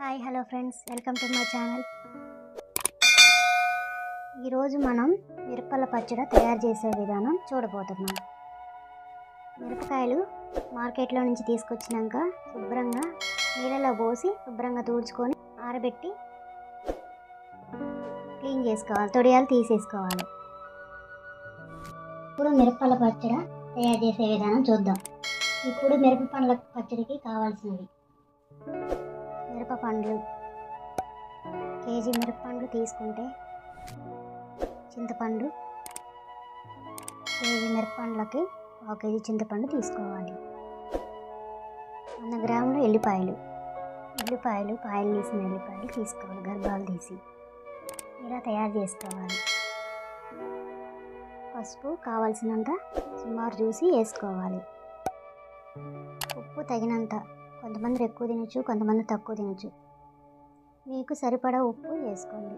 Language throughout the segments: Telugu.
Hi hello friends. Welcome to my channel. ఈరోజు మనం మిరపల పచ్చడి తయారు చేసే విధానం చూడబోతున్నాం. మిరపకాయలు మార్కెట్లో నుంచి తీసుకొచ్చినాక శుభ్రంగా నీళ్ళలో పోసి శుభ్రంగా తుడుచుకొని ఆరబెట్టి క్లీన్ చేసుకోవాలి తొడియాలు తీసేసుకోవాలి. ఇప్పుడు మిరపల పచ్చడి తయారు చేసే విధానం చూద్దాం. ఇప్పుడు మిరప పండ్ల పచ్చడికి కావాల్సినవి. మిరప పండ్లు కేజీ మిరపపండ్లు తీసుకుంటే చింతపండు కేజీ మిరపపండ్లకి ఒక కేజీ చింతపండు తీసుకోవాలి. వంద గ్రాములు ఎల్లిపాయలు. ఎల్లిపాయలు పాయలు తీసిన ఎల్లిపాయలు తీసుకోవాలి గర్భాలు తీసి. ఇలా తయారు చేసుకోవాలి? పసుపు కావాల్సినంత సుమారు చూసి వేసుకోవాలి. ఉప్పు తగినంత కొంతమంది ఎక్కువ తినచ్చు కొంతమంది తక్కువ తినచ్చు. మీకు సరిపడా ఉప్పు వేసుకోండి.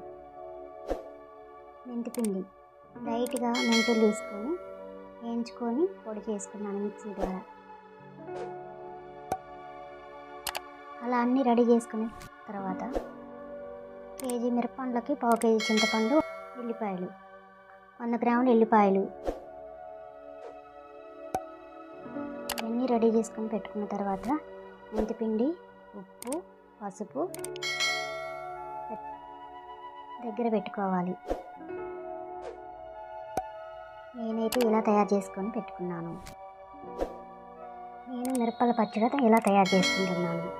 మెంతిపిండి. లైట్గా మెంతులు తీసుకొని వేయించుకొని పొడి చేసుకున్నాను మిక్సీ ద్వారా. అలా అన్నీ రెడీ చేసుకున్న తర్వాత కేజీ మిరపండ్లకి పావు కేజీ చింతపండు ఎల్లిపాయలు వంద గ్రాములు ఎల్లిపాయలు. ఇవన్నీ రెడీ చేసుకొని పెట్టుకున్న తర్వాత మెంతిపిండి ఉప్పు పసుపు దగ్గర పెట్టుకోవాలి. నేనైతే ఇలా తయారు చేసుకొని పెట్టుకున్నాను. నేను మిరపల పచ్చడి ఇలా తయారు చేసుకుంటున్నాను.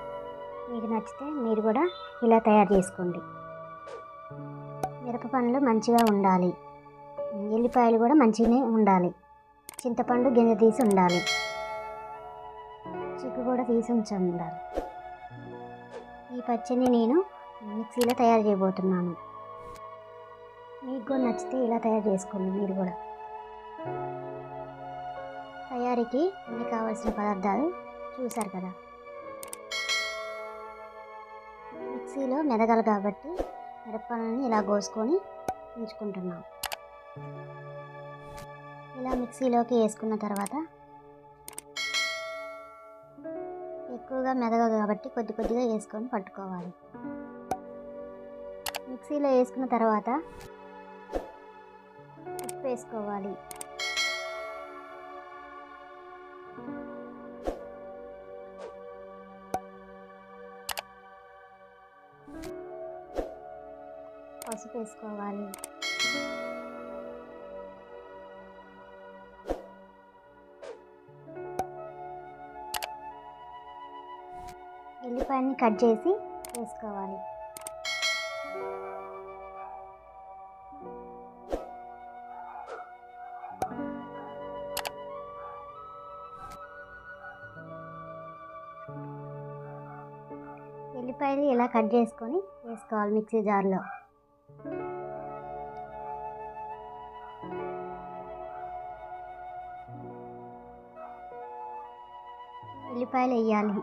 మీకు నచ్చితే మీరు కూడా ఇలా తయారు చేసుకోండి. మిరప పండ్లు మంచిగా ఉండాలి. ఎల్లిపాయలు కూడా మంచిగానే ఉండాలి. చింతపండు గింజ తీసి ఉండాలి. చిక్కు కూడా తీసి ఉంచి ఉండాలి. ఈ పచ్చడిని నేను మిక్సీలో తయారు చేయబోతున్నాను. మీకు కూడా నచ్చితే ఇలా తయారు చేసుకోండి మీరు కూడా. తయారీకి అన్ని కావాల్సిన పదార్థాలు చూశారు కదా. మిక్సీలో మెదగాలి కాబట్టి మిరపకాయలని ఇలా కోసుకొని ఉంచుకుంటున్నాం ఇలా మిక్సీలోకి వేసుకున్న తర్వాత ఎక్కువగా మెదగదు కాబట్టి కొద్ది కొద్దిగా వేసుకొని పట్టుకోవాలి. మిక్సీలో వేసుకున్న తర్వాత ఉప్పు వేసుకోవాలి. పసుపు వేసుకోవాలి. ఉల్లిపాయని కట్ చేసి వేసుకోవాలి. ఉల్లిపాయలు ఇలా కట్ చేసుకొని వేసుకోవాలి మిక్సీ జార్లో. ఉల్లిపాయలు వేయాలి.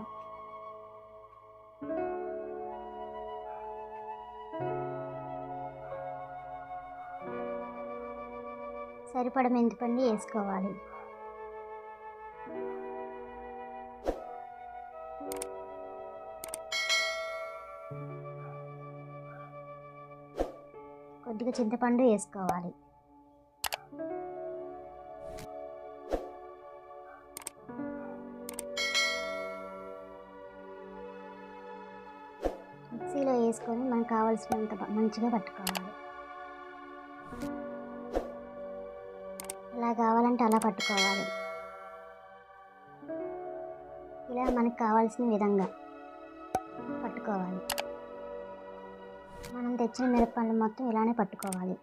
సరిపడ మెంతిపండి వేసుకోవాలి. కొద్దిగా చింతపండు వేసుకోవాలి. మిక్సీలో వేసుకొని మనకు కావాల్సినంత మంచిగా పట్టుకోవాలి. ఎలా కావాలంటే అలా పట్టుకోవాలి. ఇలా మనకు కావాల్సిన విధంగా పట్టుకోవాలి. మనం తెచ్చిన మిరపండ్లు మొత్తం ఇలానే పట్టుకోవాలి.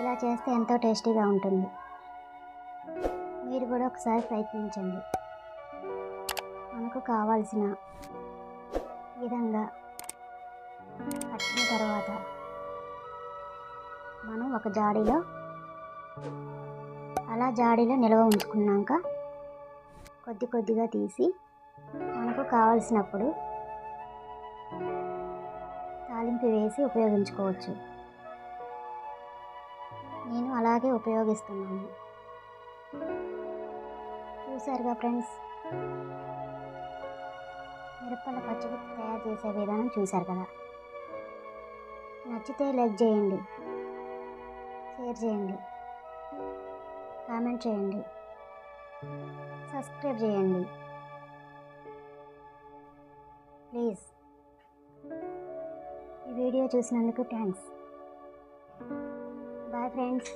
ఇలా చేస్తే ఎంతో టేస్టీగా ఉంటుంది. మీరు కూడా ఒకసారి ప్రయత్నించండి. మనకు కావాల్సిన విధంగా పట్టిన తర్వాత మనం ఒక జాడీలో అలా జాడీలో నిల్వ ఉంచుకున్నాక కొద్ది కొద్దిగా తీసి మనకు కావలసినప్పుడు తాలింపు వేసి ఉపయోగించుకోవచ్చు. నేను అలాగే ఉపయోగిస్తున్నాను. చూసారుగా ఫ్రెండ్స్? మిరపల పచ్చడి తయారు చేసే విధానం చూశారు కదా? నచ్చితే లైక్ చేయండి. షేర్ చేయండి. కామెంట్ చేయండి. సబ్స్క్రైబ్ చేయండి. ప్లీజ్. ఈ వీడియో చూసినందుకు థ్యాంక్స్. Bye friends.